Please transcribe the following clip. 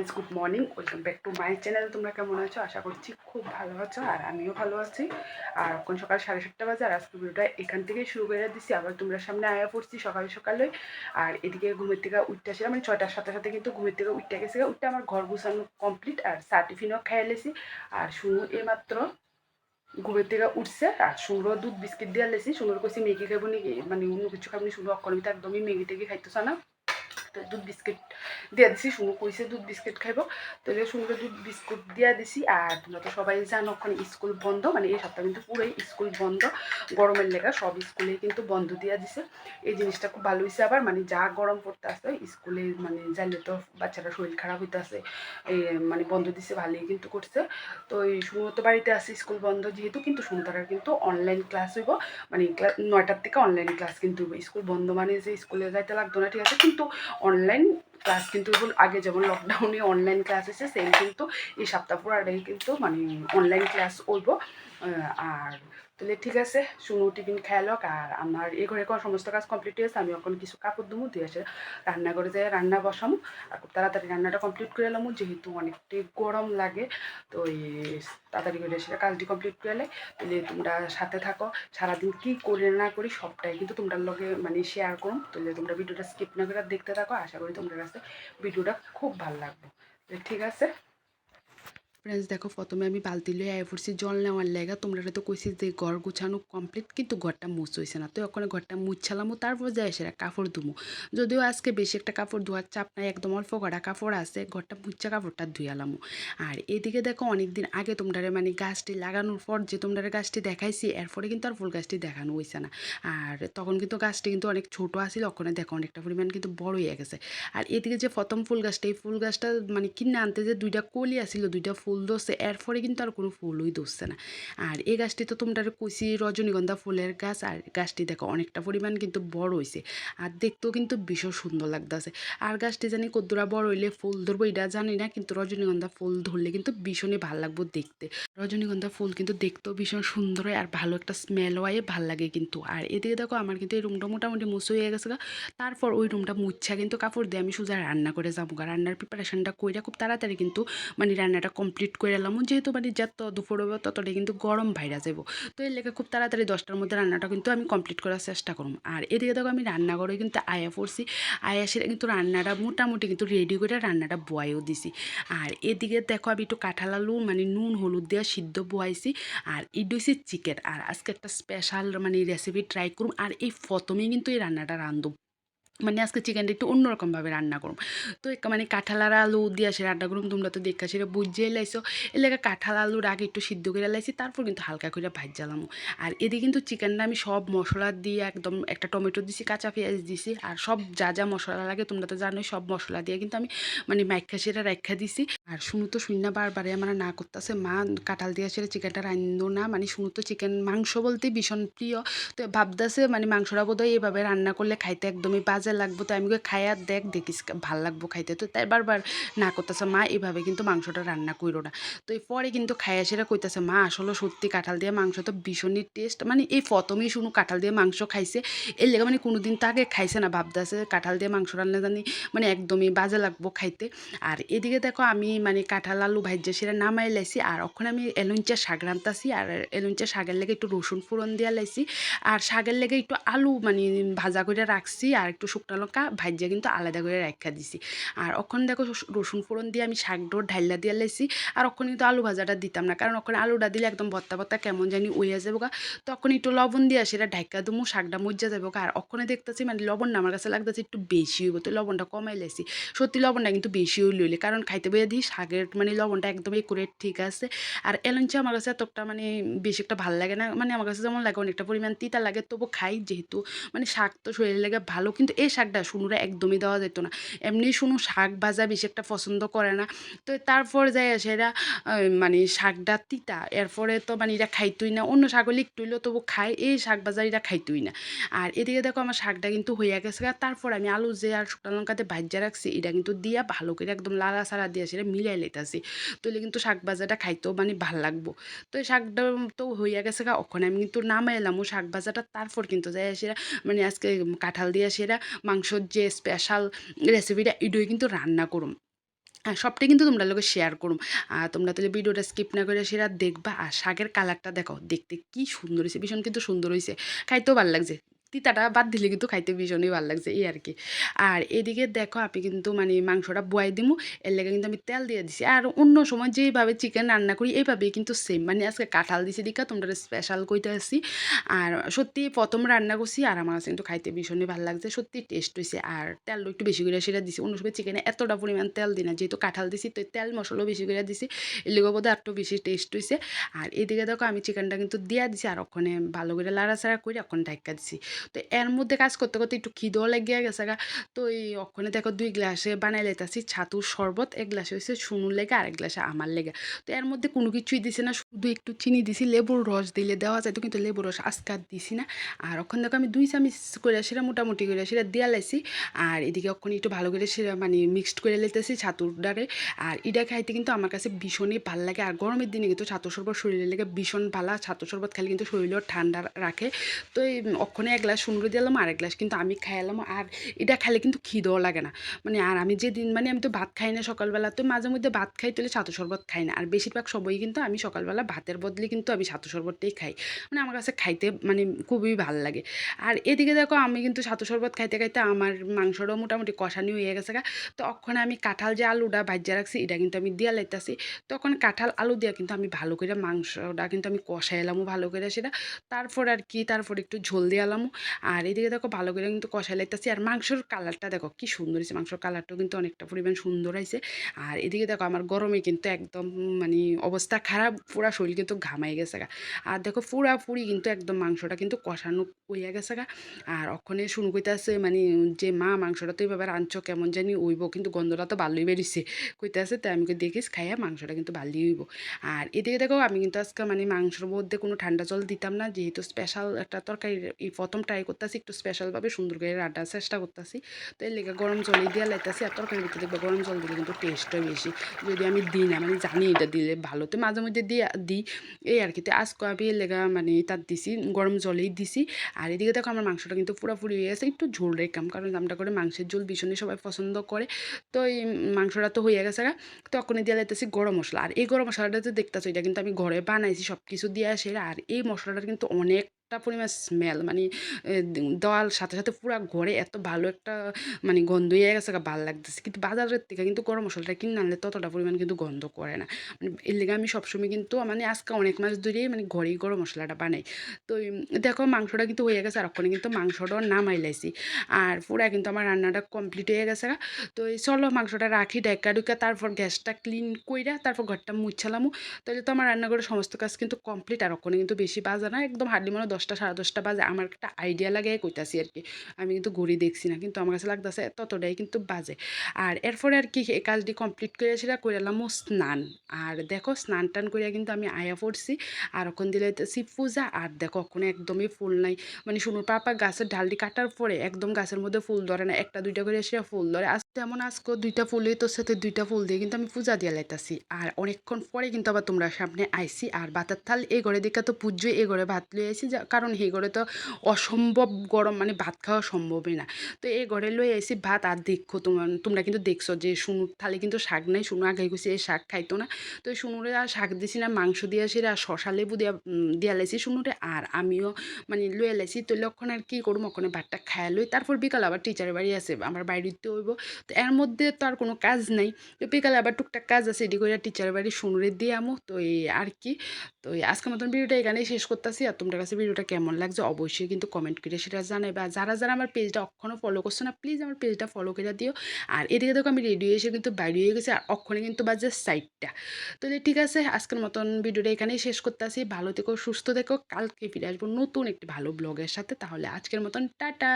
Friends good morning welcome back to my channel তোমরা কেমন আছো? আশা করছি খুব ভালো আছো আর আমিও ভালো আছি। আর এখন সকাল সাড়ে সাতটা বাজে আর আজকে ভিডিওটা এখান থেকেই শুরু করে দিচ্ছি আবার তোমরা সামনে আয়া পড়ছি সকালে সকালে। আর এদিকে ঘুমের থেকে উঠতে আসে মানে ছয়টার সাথে সাথে কিন্তু ঘুমের থেকে উঠতে গেছে উঠতে আমার ঘর গুছানো কমপ্লিট আর সার্টিফিনও খাইয়ে লেছি। আর শুনু এইমাত্র ঘুমের থেকে উঠছে। আর সুন্দর দুধ বিস্কিট দিয়ে লেছি। সুন্দর কইছি ম্যাগি খাইব নাকি? মানে অন্য কিছু খাব নি সুন্দর অক্ষরমিতে একদমই ম্যাগি টেগি খাইতেছে না। দুধ বিস্কিট দিয়ে দিছি, শুনু কইছে দুধ বিস্কিট খাইব। তাহলে সুন্দর দুধ বিস্কুট দিয়ে দিছি আর তোমরা তো সবাই জানো ওখানে স্কুল বন্ধ মানে এই সপ্তাহ কিন্তু পুরোই স্কুল বন্ধ। গরমের লেগা সব স্কুলে কিন্তু বন্ধ দিয়ে দিছে। এই জিনিসটা খুব ভালো হয়েছে আবার মানে যা গরম পড়তে আসে স্কুলে মানে যাইলে তো বাচ্চারা শরীর খারাপ হইতে আসে মানে বন্ধ দিছে, ভালোই কিন্তু করছে। তো এই শুনো তো বাড়িতে আছে, স্কুল বন্ধ যেহেতু, কিন্তু শুনো কিন্তু অনলাইন ক্লাস হইব। মানে নয়টার থেকে অনলাইন ক্লাস কিন্তু স্কুল বন্ধ মানে যে স্কুলে যাইতে লাগতো না, ঠিক আছে? কিন্তু অনলাইন ক্লাস কিন্তু আগে যেমন লকডাউনে অনলাইন ক্লাস হয়েছে সেম কিন্তু এই সপ্তাহ পুরো কিন্তু মানে অনলাইন ক্লাস করব আর তাহলে ঠিক আছে, শুনু, টিফিন খাই লক, আর আমার এই ঘরে এখন সমস্ত কাজ কমপ্লিট হয়েছে আমি এখন কিছু কাপড় দুমু দিয়ে আসে রান্না করে যাই রান্না বসামো, আর খুব তাড়াতাড়ি রান্নাটা কমপ্লিট করে এলাম যেহেতু অনেকটাই গরম লাগে, তো তাড়াতাড়ি করে সেটা কাজটি কমপ্লিট করে এলে তাহলে তোমরা সাথে থাকো, সারাদিন কী করে না করি সবটাই কিন্তু তোমরা লগে মানে শেয়ার করুন তাহলে তোমরা ভিডিওটা স্কিপ না করে দেখতে থাকো, আশা করি তোমাদের কাছে ভিডিওটা খুব ভালো লাগবে। ঠিক আছে? ফ্রেন্ডস দেখো প্রথমে আমি বালতি লয়ে আয় পড়ছি জল নেওয়ার লেগা। তোমরা তো কইছি যে ঘর গুছানো কমপ্লিট কিন্তু ঘরটা মুছ হয়েছে না। তো ওখানে ঘরটা মুছালামো, তারপর যাই সেটা কাপড় ধুমো। যদিও আজকে বেশি একটা কাপড় ধোয়ার চাপ নাই, একদম অল্প কটা কাপড় আছে, ঘরটা মুচ্ছা কাপড়টা ধুয়ালামো আর এদিকে দেখো অনেক দিন আগে তোমরা মানে গাছটি লাগানোর পর যে তোমরা গাছটি দেখাইছি এরপরে কিন্তু আর ফুল গাছটি দেখানো হয়েছে না। আর তখন কিন্তু গাছটি কিন্তু অনেক ছোট আছিল ওখানে দেখো অনেকটা পরিমাণ কিন্তু বড় হয়ে গেছে। আর এদিকে যে প্রথম ফুল গাছটা, এই ফুল গাছটা মানে কিনে আনতে যে দুইটা কলি আসিল দুইটা ফুল ধরছে, এরপরে কিন্তু আর কোনো ফুলই ধরছে না। আর এই গাছটি তো তোমরা কুচি রজনীগন্ধা ফুলের গাছ, আর গাছটি দেখো অনেকটা পরিমাণ কিন্তু বড় হয়েছে আর দেখতেও কিন্তু ভীষণ সুন্দর লাগতেছে। আর গাছটি জানি কদ্দুরা বড় হইলে ফুল ধরবো, এটা জানি না, কিন্তু রজনীগন্ধা ফুল ধরলে কিন্তু ভীষণই ভালো লাগবো দেখতে। রজনীগন্ধা ফুল কিন্তু দেখতেও ভীষণ সুন্দর হয়, আর ভালো একটা স্মেল হয় ভালো লাগে কিন্তু। আর এদিকে দেখো আমার কিন্তু এই রুমটা মোটামুটি মুছে হয়ে গেছে তারপর ওই রুমটা মুচ্ছা কিন্তু কাপড় দিয়ে আমি সোজা রান্না করে যাব রান্নার প্রিপারেশনটা কইরা খুব তাড়াতাড়ি কিন্তু মানে রান্নাটা কমপ্লিট করে এলাম। যেহেতু মানে যত দুপুর হবে ততটাই কিন্তু গরম ভাইরা যাব তো এর লেগে খুব তাড়াতাড়ি দশটার মধ্যে রান্নাটা কিন্তু আমি কমপ্লিট করার চেষ্টা করব। আর এদিকে দেখো, আমি রান্না করে কিন্তু আয়া পড়ছি। আয়া সেটা কিন্তু রান্নাটা মোটামুটি কিন্তু রেডি করে রান্নাটা বয়াও দিছি। আর এদিকে দেখো, আমি একটু কাঁঠাল আলু মানে নুন, হলুদ দেওয়া সিদ্ধ বয়াইছি। আর ইড হয়েছে চিকেন আর আজকে একটা স্পেশাল মানে রেসিপি ট্রাই করুম। আর এই প্রথমেই কিন্তু এই রান্নাটা রান্ধব মানে আজকে চিকেনটা একটু অন্যরকমভাবে রান্না করুম। তো মানে কাঁঠাল আর আলু দিয়ে সে রান্না করুম, তোমরা তো দেখা সেটা বুঝিয়ে লাইছো। এর কাঁঠাল আলুর আগে একটু সিদ্ধ করে লাইছি, তারপর কিন্তু হালকা করে ভাজ জ্বালামো। আর এদিকে কিন্তু চিকেনটা আমি সব মশলা দিয়ে একদম একটা টমেটো দিছি, কাঁচা পেঁয়াজ দিছি, আর সব যা যা মশলা লাগে তোমরা তো জানোই, সব মশলা দিয়ে কিন্তু আমি মানে মাইখা সেটা রেখা দিছি। আর শুনু তো শুন না বারবারে আমার না করতেছে, মা কাঁঠাল দিয়ে সেটা চিকেনটা রান্ধো না মানে শুনু তো চিকেন মাংস বলতে ভীষণ প্রিয়। তো ভাবতেছে মানে মাংসটা বোধহয় এভাবে রান্না করলে খাইতে একদমই বাজে মজা লাগবো তো আমি খাইয়া দেখ দেখিস ভালো লাগবো খাইতে। তো তাই বারবার না করতেছে, মা, এভাবে কিন্তু মাংসটা রান্না করো না। তো এই পরে কিন্তু খাইয়া সেরা কইতেছে, মা, আসলে সত্যি কাঁঠাল দিয়ে মাংস তো ভীষণই টেস্ট মানে এই প্রথমেই শুনো কাঁঠাল দিয়ে মাংস খাইছে। এর লেগে মানে কোনো দিন তাকে খাইছে না, ভাবতেছে কাঁঠাল দিয়ে মাংস রান্না জানি মানে একদমই বাজে লাগবো খাইতে। আর এদিকে দেখো আমি মানে কাঁঠাল আলু ভাজ্যা সেরা নামাই লাইছি, আর ওখানে আমি এলুঞ্চা শাক রান্তাছি আর এলুঞ্চা শাকের লেগে একটু রসুন ফোড়ন দিয়া লাইছি। আর শাকের লেগে একটু আলু মানে ভাজা করে রাখছি, আর একটু শুকনো লঙ্কা ভাজিয়া কিন্তু আলাদা করে রাখা দিছি। আর ওখানে দেখো রসুন ফোড়ন দিয়ে আমি শাক ডোর ঢাইলা দিয়ে লাইছি। আর ওখানে কিন্তু আলু ভাজাটা দিতাম না। কারণ ওখানে আলুটা দিলে একদম ভত্তা ভত্তা কেমন জানি ওইয়া যাব গা তখন একটু লবণ দিয়ে সেটা ঢাকা দুমু, শাকটা মজ্জা যাব আর ওখানে দেখতেছি মানে লবণটা আমার কাছে লাগতেছে একটু বেশি হইব। তো লবণটা কমাই লাইছি। সত্যি লবণটা কিন্তু বেশি হইলে কারণ খাইতে বইয়া দিই, শাকের মানে লবণটা একদম করে ঠিক আছে। আর এলঞ্চা আমার কাছে এতটা মানে বেশি একটা ভালো লাগে না। মানে আমার কাছে যেমন লাগে অনেকটা পরিমাণ তিতা লাগে, তবু খাই যেহেতু। মানে শাক তো শরীরে লাগে ভালো। কিন্তু এই শাকটা শুনুরা একদমই দেওয়া যেত না। এমনি শুনু শাক ভাজা বেশি একটা পছন্দ করে না। তো তারপর যাই সেটা মানে শাকটা তিতা। এরপরে তো মানে এটা খাইতই না। অন্য হলে একটু হইলেও তবু খায়। এই শাক ভাজা এটা খাইতই না। আর এদিকে দেখো আমার শাকটা কিন্তু হইয়া গেছে তারপর আমি আলু যে আর শুকনো লঙ্কাতে ভাজ্যা রাখছি, এটা কিন্তু দিয়া ভালো করে একদম লালা সারা দিয়ে সেটা মিলাই লেতাছি তাহলে কিন্তু শাক ভাজাটা খাইতেও মানে ভালো লাগবো। তো এই শাকটা তো হইয়া গেছে গা। ওখানে আমি কিন্তু নামাই এলাম ও শাক ভাজাটা। তারপর কিন্তু যাই সেরা মানে আজকে কাঁঠাল দিয়ে সেরা মাংসর যে স্পেশাল রেসিপিটা এটাই কিন্তু রান্না করুম। সবটাই কিন্তু তোমরা লোকে শেয়ার করুম। আর তোমরা তাহলে ভিডিওটা স্কিপ না করে সেটা দেখবা। আর শাকের কালারটা দেখো, দেখতে কি সুন্দর হয়েছে ভীষণ কিন্তু সুন্দর হয়েছে খাইতেও ভালো লাগছে। তিতাটা বাদ দিলে কিন্তু খাইতে ভীষণই ভালো লাগছে, এই আর কি। আর এদিকে দেখো আমি কিন্তু মানে মাংসটা বয়াই দিমু, এর লেগে কিন্তু আমি তেল দিয়ে দিছি। আর অন্য সময় যেইভাবে চিকেন রান্না করি, এইভাবেই কিন্তু সেম মানে আজকে কাঁঠাল দিছি দিকা, তোমরা স্পেশাল কইতে আসছি আর সত্যি প্রথম রান্না করছি আর আমার কিন্তু খাইতে ভীষণই ভালো লাগছে, সত্যি টেস্ট হয়েছে আর তেল একটু বেশি করে সেটা দিছি। অন্য সময় চিকেনে এতটা পরিমাণ তেল দিই না, যেহেতু কাঁঠাল দিছি, তো তেল মশলাও বেশি করে দিছি। এর লেগে বোধহয় একটু বেশি টেস্ট হয়েছে আর এদিকে দেখো আমি চিকেনটা কিন্তু দিয়া দিছি, আর ওখানে ভালো করে লাড়াচাড়া করে ওখানে ঢাকা দিছি। তো এর মধ্যে কাজ করতে করতে একটু খিদেও লেগে গেছে গা। তো এই ওখানে দেখো দুই গ্লাসে বানাই লেতাছি ছাতুর শরবত, এক গ্লাসে হয়েছে শুনুর লেগে আর এক গ্লাসে আমার লেগে। তো এর মধ্যে কোনো কিছুই দিছে না, শুধু একটু চিনি দিছি, লেবুর রস দিলে দেওয়া যায় তো কিন্তু লেবুর রস আজকে আর দিছি না। আর ওখানে দেখো আমি দুই চামিচ করে সেটা মোটামুটি করে সেটা দিয়া লাইছি। আর এদিকে ওখানে একটু ভালো করে সেটা মানে মিক্সড করে লেতেছি ছাতুর ডারে আর এটা খাইতে কিন্তু আমার কাছে ভীষণই ভালো লাগে। আর গরমের দিনে কিন্তু ছাতু শরবত শরীরের লেগে ভীষণ ভালো। ছাতু শরবত খেলে কিন্তু শরীরও ঠান্ডা রাখে। তো এই ওখানে এক গ্লাস শুনুরে দিলাম আর এক গ্লাস কিন্তু আমি খাইলাম আর এটা খাইলে কিন্তু খিদেও লাগে না। মানে আর আমি যেদিন মানে আমি তো ভাত খাই না সকালবেলা, তো মাঝে মধ্যে ভাত খাই তাহলে ছাতু শরবত খাই না। আর বেশিরভাগ সবই কিন্তু আমি সকালবেলা ভাতের বদলে কিন্তু আমি ছাতু শরবতটাই খাই। মানে আমার কাছে খাইতে মানে খুবই ভালো লাগে। আর এদিকে দেখো, আমি কিন্তু ছাতু শরবত খাইতে খাইতে আমার মাংসটাও মোটামুটি কষানি হয়ে গেছে গা। তো ওখানে আমি কাঁঠাল যে আলুটা ভাজ্যা রাখছি, এটা কিন্তু আমি দিয়া লাইতাছি। তখন কাঁঠাল আলু দিয়া কিন্তু আমি ভালো করে মাংসটা কিন্তু আমি কষাইলামও ভালো করে সেটা। তারপর আর কি, তারপর একটু ঝোল দিয়ে আলামও আর এদিকে দেখো ভালো করে কিন্তু কষাই লাইতেছি। আর মাংসর কালারটা দেখো কি সুন্দর হয়েছে মাংসর কালারটাও কিন্তু অনেকটা পরিমাণ সুন্দর হয়েছে আর এদিকে দেখো আমার গরমে কিন্তু একদম মানে অবস্থা খারাপ, পুরা শরীর কিন্তু ঘামাই গেছে গা। আর দেখো পুরা পুরি কিন্তু একদম মাংসটা কিন্তু কষানো হইয়া গেছে গা। আর ওখানে শুরু কইতাছে মানে যে মা মাংসটা তো এইভাবে রাঁধছ কেমন জানি হইব, কিন্তু গন্ধটা তো ভালোই বেরিয়েছে কইতাছে তাই আমি দেখিস খাইয়া মাংসটা কিন্তু ভালোই হইব। আর এদিকে দেখো আমি কিন্তু আজকে মানে মাংসর মধ্যে কোনো ঠান্ডা জল দিতাম না, যেহেতু স্পেশাল একটা তরকারি এই প্রথম ট্রাই করতেছি, একটু স্পেশালভাবে সুন্দর করে রান্নার চেষ্টা করতেছি। তো এর লেগে গরম জলই দিয়ে লাইতেছি আর তরকারির ভিতরে দেখবে গরম জল দিলে কিন্তু টেস্টটা বেশি। যদি আমি দিই না মানে জানি এটা দিলে ভালো। তো মাঝে মধ্যে দিয়ে, দিই। এই আর কি, তো আজকে আমি এর লেগা মানে তার দিছি, গরম জলেই দিছি। আর এদিকে দেখো আমার মাংসটা কিন্তু পুরোপুরি হয়ে গেছে, একটু ঝোল রেখাম কারণ আমরা করে মাংসের ঝোল ভীষণই সবাই পছন্দ করে। তো এই মাংসটা তো হয়ে গেছে গা। তখন দিয়ে লাইতেছি গরম মশলা। আর এই গরম মশলাটা যে দেখতেছো, এটা কিন্তু আমি ঘরে বানাইছি সব কিছু দিয়ে আসে আর এই মশলাটা কিন্তু অনেক একটা পরিমাণ স্মেল মানে দেওয়ার সাথে সাথে পুরো ঘরে এত ভালো একটা মানে গন্ধ হয়ে গেছে ভালো লাগতেছে। কিন্তু বাজারের থেকে কিন্তু গরম মশলাটা কিনে আনলে ততটা পরিমাণ কিন্তু গন্ধ করে না। মানে এর লেগে আমি সবসময় কিন্তু মানে আজকে অনেক মাস ধরেই মানে ঘরেই গরম মশলাটা বানাই। তো দেখো মাংসটা কিন্তু হয়ে গেছে, আর ওখানে কিন্তু মাংসটাও নামাই লাইছি। আর পুরা কিন্তু আমার রান্নাটা কমপ্লিট হয়ে গেছে তো, এই চলো মাংসটা রাখি ডাইকা ডুকা, তারপর গ্যাসটা ক্লিন কইরা, তারপর ঘরটা মুছালামু। তাহলে তো আমার রান্নাঘরের সমস্ত কাজ কিন্তু কমপ্লিট আর ওখানে কিন্তু বেশি বাজা না, একদম হার্ডলি মনে দশটা, সাড়ে দশটা বাজে, আমার একটা আইডিয়া লাগে কইতাছি আর কি আমি কিন্তু ঘড়ি দেখছি না, কিন্তু আমার কাছে লাগতেছে ততটাই কিন্তু বাজে। আর এরপরে আর কি, এই কাজটি কমপ্লিট করে সেটা করে এলাম স্নান। আর দেখো স্নান টান করিয়া কিন্তু আমি আয়া পড়ছি। আর ওখান দিলে শিব পূজা। আর দেখো, ওখানে একদমই ফুল নাই। মানে শুনুর পাপা গাছের ঢালটি কাটার পরে একদম গাছের মধ্যে ফুল ধরে না। একটা, দুইটা করে এসে ফুল ধরে। আজ তেমন আজকে দুইটা ফুলই তোর সাথে দুইটা ফুল দিয়ে কিন্তু আমি পূজা দিয়ে লাইতাছি। আর অনেকক্ষণ পরে কিন্তু আবার তোমরা সামনে আইসি। আর বাতার থাল এ ঘরে দেখা তো পুজো এই ঘরে ভাত লই আইসি। কারণ এই ঘরে তো অসম্ভব গরম মানে ভাত খাওয়া সম্ভবই না। তো এই ঘরে লই আইসি ভাত আর দেখো তোমার তোমরা কিন্তু দেখছ যে শুনুর থালে কিন্তু শাক নাই শুনু আগে গেছি এই শাক খাইতো না। তো শুনুরে আর শাক দিছি না, মাংস দিয়ে আসি আর শশা লেবু দিয়া দিয়া লাইছি শুনুরে আর আমিও মানে লইয়া লাইছি তো লক্ষণ আর কি করুম ওখানে ভাতটা খায়া লই, তারপর বিকাল আবার টিচারের বাড়ি আছে, আমার বাড়িতে হইব। তো এর মধ্যে তো আর কোনো কাজ নাই। তো বিকালে আবার টুকটাক কাজ আছে, এটি করে টিচারের বাড়ি শুনুরে দিয়ে আমো। তো এই আর কি, তো আজকের মতন ভিডিওটা এখানেই শেষ করতেছি আর তোমার কাছে ভিডিওটা কেমন লাগছে অবশ্যই কিন্তু কমেন্ট করে সেটা জানাই বা যারা যারা আমার পেজটা অক্ষণও ফলো করছ না প্লিজ আমার পেজটা ফলো করে দিও। আর এদিকে দেখো আমি রেডিও এসে কিন্তু বাইরে হয়ে গেছি, আর অক্ষণে কিন্তু বাজে সাইডটা তো ঠিক আছে, আজকের মতন ভিডিওটা এখানেই শেষ করতে আসি ভালো থেকো, সুস্থ থেকো। কালকে ফিরে আসব নতুন একটি ভালো ব্লগের সাথে। তাহলে আজকের মতন, টাটা।